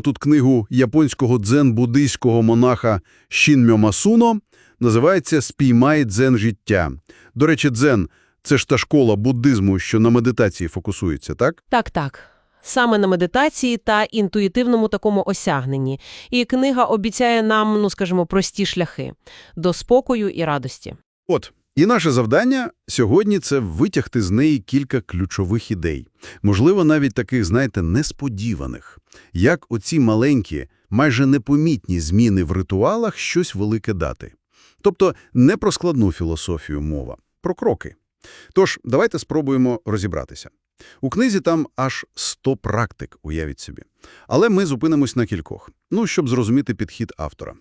Тут книгу японського дзен-буддийського монаха Шінмьо Масуно називається «Спіймай дзен життя». До речі, дзен – це ж та школа буддизму, що на медитації фокусується, так? Так, так. Саме на медитації та інтуїтивному такому осягненні. І книга обіцяє нам, ну скажімо, прості шляхи до спокою і радості. От, і наше завдання сьогодні – це витягти з неї кілька ключових ідей. Можливо, навіть таких, знаєте, несподіваних. Як оці маленькі, майже непомітні зміни в ритуалах щось велике дати. Тобто не про складну філософію мова, про кроки. Тож, давайте спробуємо розібратися. У книзі там аж 100 практик, уявіть собі. Але ми зупинимось на кількох, ну, щоб зрозуміти підхід автора.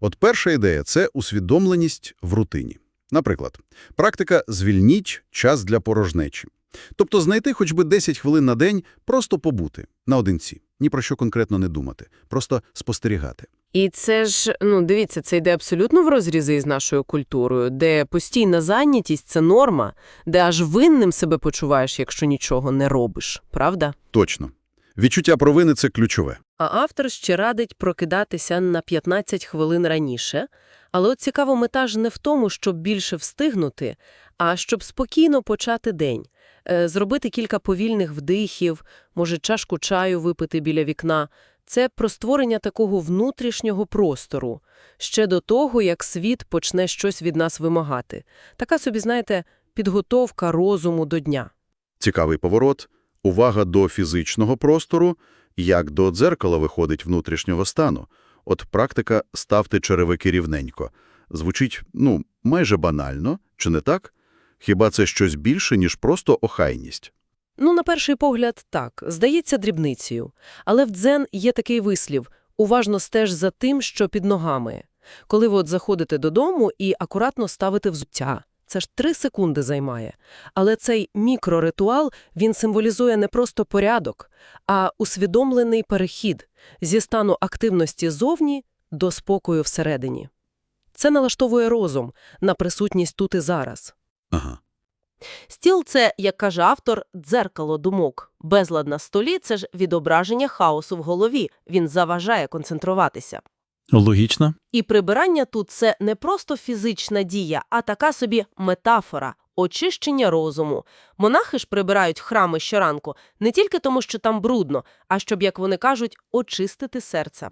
От перша ідея – це усвідомленість в рутині. Наприклад, практика «звільніть час для порожнечі». Тобто знайти хоч би 10 хвилин на день, просто побути, наодинці, ні про що конкретно не думати, просто спостерігати. І це ж, ну, дивіться, це йде абсолютно в розрізи із нашою культурою, де постійна зайнятість – це норма, де аж винним себе почуваєш, якщо нічого не робиш, правда? Точно. Відчуття провини – це ключове. А автор ще радить прокидатися на 15 хвилин раніше. Але от цікаво, мета ж не в тому, щоб більше встигнути, а щоб спокійно почати день. Е, Зробити кілька повільних вдихів, може чашку чаю випити біля вікна. Це про створення такого внутрішнього простору, ще до того, як світ почне щось від нас вимагати. Така собі, знаєте, підготовка розуму до дня. Цікавий поворот, увага до фізичного простору, як до дзеркала виходить внутрішнього стану. От практика «ставте черевики рівненько» звучить, ну, майже банально, чи не так? Хіба це щось більше, ніж просто охайність? Ну, на перший погляд, так, здається дрібницею. Але в дзен є такий вислів «уважно стеж за тим, що під ногами». Коли ви от заходите додому і акуратно ставите взуття. Це ж три секунди займає. Але цей мікроритуал, він символізує не просто порядок, а усвідомлений перехід зі стану активності зовні до спокою всередині. Це налаштовує розум на присутність тут і зараз. Ага. Стіл – це, як каже автор, дзеркало думок. Безлад на столі – це ж відображення хаосу в голові. Він заважає концентруватися. Логічно. І прибирання тут – це не просто фізична дія, а така собі метафора – очищення розуму. Монахи ж прибирають храми щоранку не тільки тому, що там брудно, а щоб, як вони кажуть, очистити серце.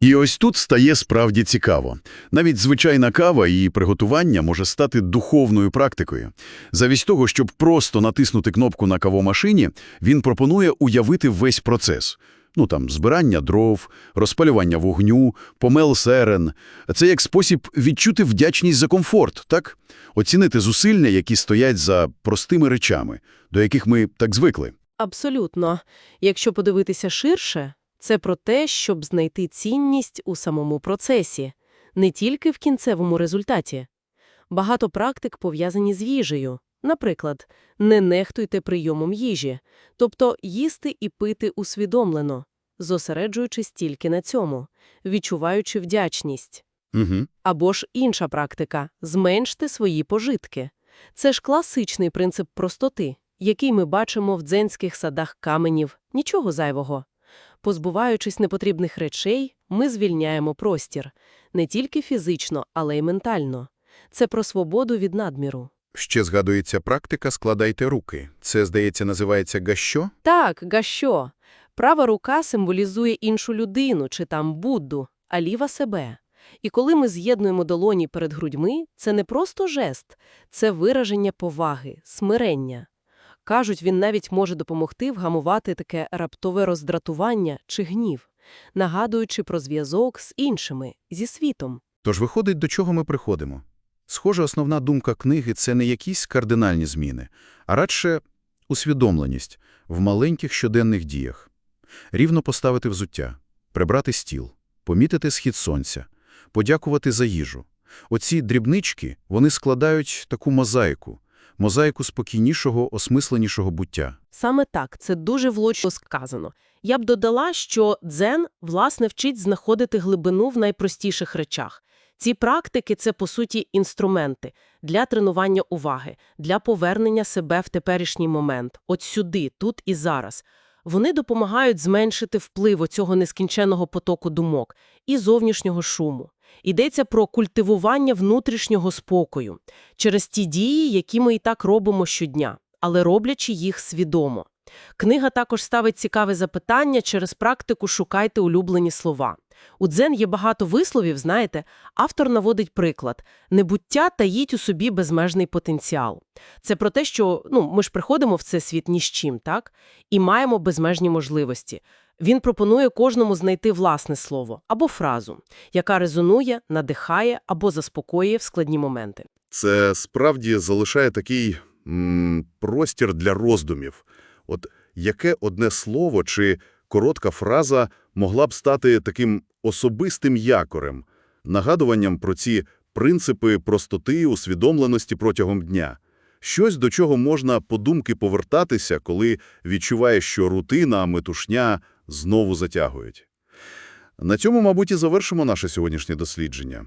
І ось тут стає справді цікаво. Навіть звичайна кава і її приготування може стати духовною практикою. Замість того, щоб просто натиснути кнопку на кавомашині, він пропонує уявити весь процес. Ну там, збирання дров, розпалювання вогню, помел серен. Це як спосіб відчути вдячність за комфорт, так? Оцінити зусилля, які стоять за простими речами, до яких ми так звикли. Абсолютно. Якщо подивитися ширше, це про те, щоб знайти цінність у самому процесі, не тільки в кінцевому результаті. Багато практик пов'язані з їжею. Наприклад, не нехтуйте прийомом їжі, тобто їсти і пити усвідомлено, зосереджуючись тільки на цьому, відчуваючи вдячність. Угу. Або ж інша практика – зменште свої пожитки. Це ж класичний принцип простоти, який ми бачимо в дзенських садах каменів, нічого зайвого. Позбуваючись непотрібних речей, ми звільняємо простір. Не тільки фізично, але й ментально. Це про свободу від надміру. Ще згадується практика «складайте руки». Це, здається, називається гащо? Так, гащо. Права рука символізує іншу людину чи там Будду, а ліва – себе. І коли ми з'єднуємо долоні перед грудьми, це не просто жест, це вираження поваги, смирення. Кажуть, він навіть може допомогти вгамувати таке раптове роздратування чи гнів, нагадуючи про зв'язок з іншими, зі світом. Тож виходить, до чого ми приходимо. Схоже, основна думка книги – це не якісь кардинальні зміни, а радше усвідомленість в маленьких щоденних діях. Рівно поставити взуття, прибрати стіл, помітити схід сонця, подякувати за їжу. Оці дрібнички, вони складають таку мозаїку, мозаїку спокійнішого, осмисленішого буття. Саме так, це дуже влучно сказано. Я б додала, що дзен, власне, вчить знаходити глибину в найпростіших речах. Ці практики – це, по суті, інструменти для тренування уваги, для повернення себе в теперішній момент, от сюди, тут і зараз. Вони допомагають зменшити вплив оцього нескінченного потоку думок і зовнішнього шуму. Йдеться про культивування внутрішнього спокою через ті дії, які ми і так робимо щодня, але роблячи їх свідомо. Книга також ставить цікаве запитання через практику «шукайте улюблені слова». У дзен є багато висловів, знаєте, автор наводить приклад «небуття таїть у собі безмежний потенціал». Це про те, що ну, ми ж приходимо в цей світ ні з чим, так? І маємо безмежні можливості. Він пропонує кожному знайти власне слово або фразу, яка резонує, надихає або заспокоює в складні моменти. Це справді залишає такий м, простір для роздумів. От яке одне слово чи коротка фраза могла б стати таким особистим якорем, нагадуванням про ці принципи простоти, усвідомленості протягом дня? Щось, до чого можна подумки повертатися, коли відчуваєш, що рутина, метушня знову затягують. На цьому, мабуть, і завершимо наше сьогоднішнє дослідження.